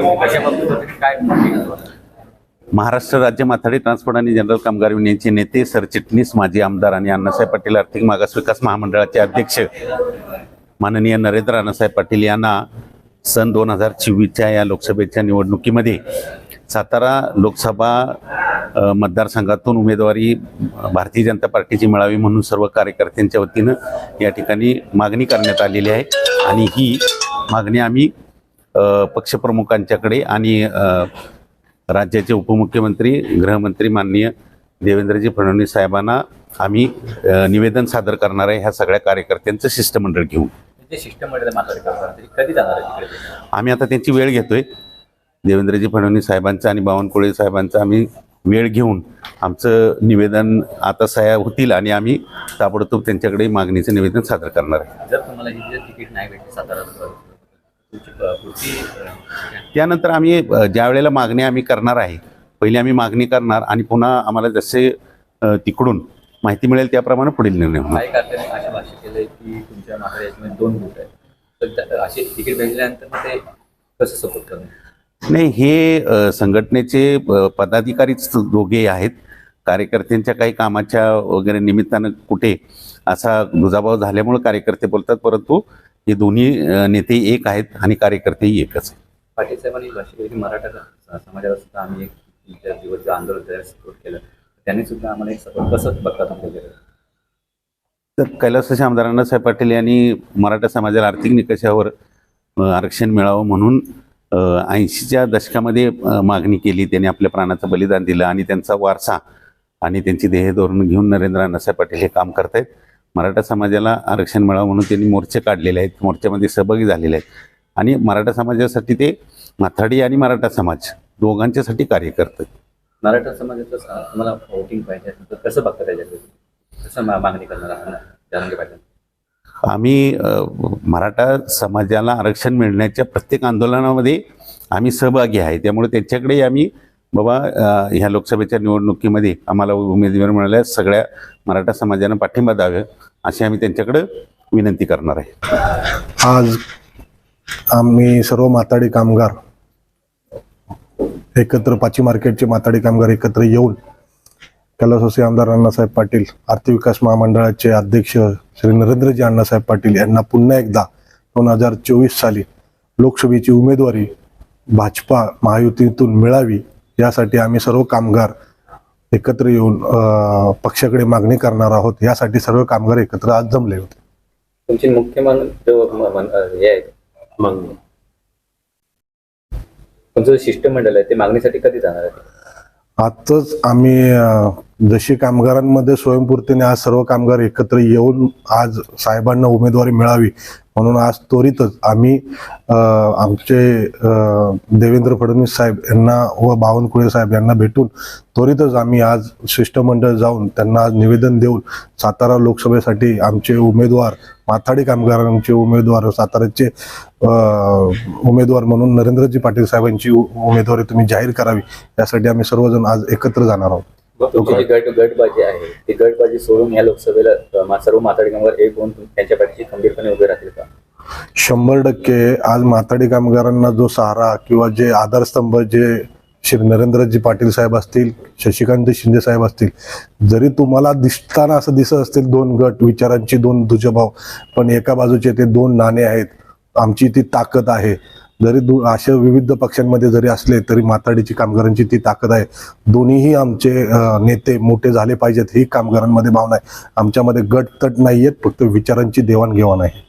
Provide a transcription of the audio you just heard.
बाबतीत काय महाराष्ट्र राज्य माथाडी ट्रान्सपोर्ट आणि जनरल कामगार युनियनचे नेते सरचिटणीस माजी आमदार आणि अण्णासाहेब पाटील आर्थिक मागास विकास महामंडळाचे अध्यक्ष माननीय नरेंद्र अण्णासाहेब पाटील यांना सन दोन हजार चोवीसच्या या लोकसभेच्या निवडणुकीमध्ये सातारा लोकसभा मतदारसंघातून उमेदवारी भारतीय जनता पार्टीची मिळावी म्हणून सर्व कार्यकर्त्यांच्या वतीनं या ठिकाणी मागणी करण्यात आलेली आहे. आणि ही मागणी आम्ही पक्षप्रमुखांच्याकडे आणि राज्याचे उपमुख्यमंत्री गृहमंत्री माननीय देवेंद्रजी फडणवीस साहेबांना आम्ही निवेदन सादर करणार आहे ह्या सगळ्या कार्यकर्त्यांचं शिष्टमंडळ घेऊन. जे शिष्टमंडळ माथाडी करणार तरी कधी जाणार आहे तिकडे? आम्ही आता त्यांची वेळ घेतोय. देवेंद्रजी फडणवीस साहेबांचं आणि बावनकुळे साहेबांचं आम्ही वेळ घेऊन आमचं निवेदन आता सह्या होतील आणि आम्ही ताबडतोब त्यांच्याकडे मागणीचं निवेदन सादर करणार आहे. जर तुम्हाला ही तिकीट नाही भेटली सातारा त्यानंतर आम्ही ज्या वेळेला मागणी आम्ही करणार आहे पहिली आम्ही मागणी करणार आणि पुन्हा आम्हाला जसे तिकडून माहिती मिळेल त्याप्रमाणे पुढील निर्णय होणार. नाही हे संघटनेचे पदाधिकारीच दोघे आहेत. कार्यकर्त्यांच्या काही कामाच्या वगैरे निमित्तानं कुठे असा दुजाभाव झाल्यामुळे कार्यकर्ते बोलतात परंतु हे दोन्ही नेते एक आहेत आणि कार्यकर्तेही एकच आहेत. पाटील साहेबांनी भाष्य केलं की मराठा समाजाला सुद्धा आम्ही एक तीन चार दिवस जे आंदोलन त्याला सपोर्ट केलं. त्यांनी सुद्धा आम्हाला एक सपोर्ट कसं बघतात तुमच्याकडे तर कैलासवासी आमदार अण्णासाहेब पाटील यांनी मराठा समाजाला आर्थिक निकषावर आरक्षण मिळावं म्हणून ऐंशीच्या दशकामध्ये मागणी केली. त्यांनी आपल्या प्राणाचं बलिदान दिलं आणि त्यांचा वारसा आणि त्यांची ध्येय धोरण घेऊन नरेंद्र अण्णासाहेब पाटील हे काम करतायत. मराठा समाजाला आरक्षण मिळावं म्हणून त्यांनी मोर्चे काढलेले आहेत. मोर्चामध्ये सहभागी झालेले आहेत. आणि मराठा समाजासाठी ते माथाडी आणि मराठा समाज दोघांच्यासाठी कार्य करतात. मराठा समाजाचं तुम्हाला वोटिंग पाहिजे तर कसं बघता त्याच्याकडे कसं मागणी करणार आहात? आम्ही मराठा समाजाला आरक्षण मिळण्याच्या प्रत्येक आंदोलनामध्ये आम्ही सहभागी आहे. त्यामुळे त्यांच्याकडे आम्ही बाबा ह्या लोकसभेच्या निवडणुकीमध्ये आम्हाला उमेदवार मिळाल्या सगळ्या मराठा समाजानं पाठिंबा द्यावे अशी आम्ही त्यांच्याकडं विनंती करणार आहे. आज आम्ही सर्व माताडी कामगार एकत्र पाची मार्केटचे माताडी कामगार एकत्र येऊन कलासोसी आमदार अण्णासाहेब पाटील आर्थिक विकास महामंडळाचे अध्यक्ष श्री नरेंद्रजी अण्णासाहेब पाटील यांना पुन्हा एकदा दोन हजार चोवीस साली लोकसभेची उमेदवारी भाजपा महायुतीतून मिळावी यासाठी आम्ही सर्व कामगार एकत्र येऊन पक्षाकडे मागणी करणार आहोत. यासाठी सर्व कामगार एकत्र आज जमले होते. तुमची मुख्य मागणी. तुमचं शिष्टमंडळ आहे ते मागणीसाठी कधी जाणार आहे? आजच आम्ही जशी कामगारांमध्ये स्वयंपूर्तीने आज सर्व कामगार एकत्र येऊन आज साहेबांना उमेदवारी मिळावी म्हणून आज त्वरितच आम्ही आमचे देवेंद्र फडणवीस साहेब यांना व बावनकुळे साहेब यांना भेटून त्वरितच आम्ही आज शिष्टमंडळ जाऊन त्यांना आज निवेदन देऊन सातारा लोकसभेसाठी आमचे उमेदवार माथाडी कामगारांचे उमेदवार साताऱ्याचे उमेदवार म्हणून नरेंद्रजी पाटील साहेबांची उमेदवारी तुम्ही जाहीर करावी यासाठी आम्ही सर्वजण आज एकत्र जाणार आहोत. तुमची जी गट गटबाजी आहे ती गटबाजी सोडून या लोकसभेला सर्व माताडी कामगार एक होऊन त्यांच्या पाठीशी खंबीरपणे उभे राहतील का? शंभर टक्के. आज माथाडी कामगारांना जो सहारा किंवा जे आधारस्तंभ जे श्री नरेंद्रजी पाटील साहेब असतील शशिकांत शिंदे साहेब असतील जरी तुम्हाला दिसताना असं दिसत असतील दोन गट विचारांची दोन दुजभाव पण एका बाजूचे ते दोन नाणे आहेत. आमची ती ताकद आहे. जरी अशा विविध पक्षांमध्ये जरी असले तरी माताडीची कामगारांची ती ताकद आहे. दोन्हीही आमचे नेते मोठे झाले पाहिजेत. ही कामगारांमध्ये भावना आहे. आमच्यामध्ये गट तट नाही आहेत फक्त विचारांची देवाणघेवाण आहे.